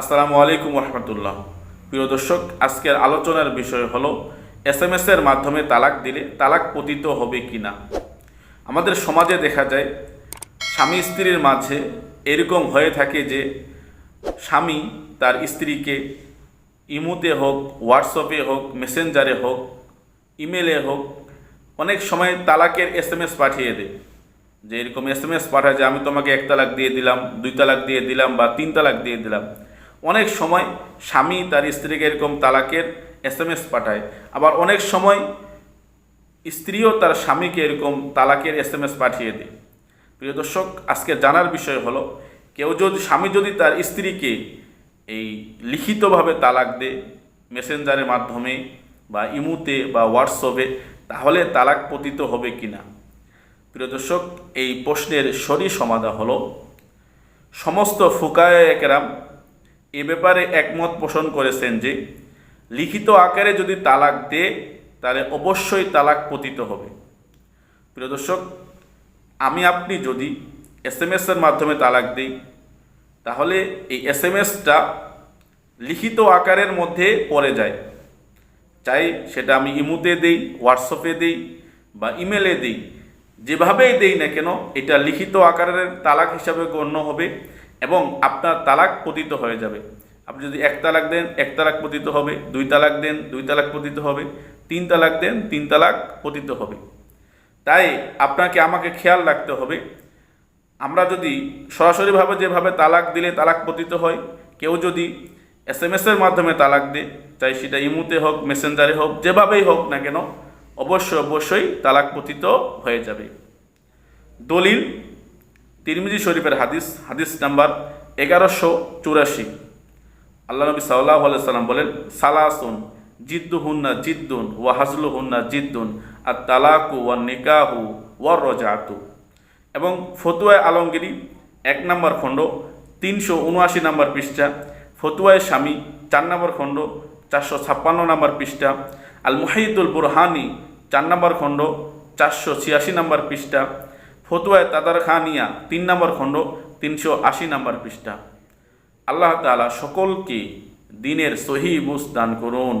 আসসালামু আলাইকুম রহমতুল্লাহ প্রিয় দর্শক, আজকের আলোচনার বিষয় হলো এস এম এর মাধ্যমে তালাক দিলে তালাক পতিত হবে কি না আমাদের সমাজে দেখা যায়, স্বামী স্ত্রীর মাঝে এরকম হয়ে থাকে যে, স্বামী তার স্ত্রীকে ইমুতে হোক, হোয়াটসঅ্যাপে হোক, মেসেঞ্জারে হোক, ইমেলে হোক, অনেক সময় তালাকের এস এম এস পাঠিয়ে দেয়। যে এরকম এস এম এস পাঠায় যে, আমি তোমাকে এক তালাক দিয়ে দিলাম, দুই তালাক দিয়ে দিলাম বা তিন তালাক দিয়ে দিলাম। অনেক সময় স্বামী তার স্ত্রীকে এরকম তালাকের এস এম এস পাঠায়, আবার অনেক সময় স্ত্রীও তার স্বামীকে এরকম তালাকের এস এম এস পাঠিয়ে দেয়। প্রিয় দর্শক, আজকে জানার বিষয় হলো, কেউ যদি, স্বামী যদি তার স্ত্রীকে এই লিখিতভাবে তালাক দেয়, মেসেঞ্জারের মাধ্যমে বা ইমুতে বা হোয়াটসঅ্যাপে, তাহলে তালাক পতিত হবে কি না? প্রিয় দর্শক, এই প্রশ্নের সরি সমাধান হলো, সমস্ত ফুকায় একরাম এ ব্যাপারে একমত পোষণ করেছেন যে, লিখিত আকারে যদি তালাক দেয়, তাহলে অবশ্যই তালাক পতিত হবে। প্রিয় দর্শক, আমি আপনি যদি এস এম এর মাধ্যমে তালাক দিই, তাহলে এই এস এম এসটা লিখিত আকারের মধ্যে পড়ে যায়। চাই সেটা আমি ইমুতে দিই, হোয়াটসঅ্যাপে দিই বা ইমেলে দিই। যেভাবেই দেই না কেন, এটা লিখিত আকারের তালাক হিসাবে গণ্য হবে। এবং আপনার তালাক পতিত হয়ে যাবে। আপনি যদি এক তালাক দেন, এক তালাক পতিত হবে, দুই তালাক দেন, দুই তালাক পতিত হবে, তিন তালাক দেন, তিন তালাক পতিত হবে। তাই আপনাকে, আমাকে খেয়াল রাখতে হবে, আমরা যদি সরাসরিভাবে যেভাবে তালাক দিলে তালাক পতিত হয়, কেউ যদি এস এম এসের মাধ্যমে তালাক দেয়, চাই সেটা ইমুতে হোক, মেসেঞ্জারে হোক, যেভাবেই হোক না কেন, অবশ্যই অবশ্যই তালাক পতিত হয়ে যাবে। দলিল তিরমিজি শরীফের হাদিস হাদিস নাম্বার এগারোশো চুরাশি। আল্লাহ নবী সাল্লাহ সাল্লাম বলেন, সালাসুন জিদ্দু হুন্না জিদ্দুন ওয়া হাজলু হুন্না জিদ্দুন আর তালাকু ওয়া নিকাহু ওয়া রজাতু এবং ফতুয়ায় আলমগিরি এক নম্বর খণ্ড, তিনশো উনআশি নম্বর পৃষ্ঠা, ফতুয়ায় স্বামী চার নম্বর খণ্ড, চারশো ছাপ্পান্ন নম্বর পৃষ্ঠা আল মুহাইদুল বুরহানি চার নম্বর খণ্ড, চারশো ছিয়াশি নম্বর পৃষ্ঠা ফতুয়ায় তাদার খানিয়া তিন নম্বর খণ্ড, তিনশো আশি নম্বর পৃষ্ঠা। আল্লাহ তালা সকলকে দিনের সহি বুস দান করুন।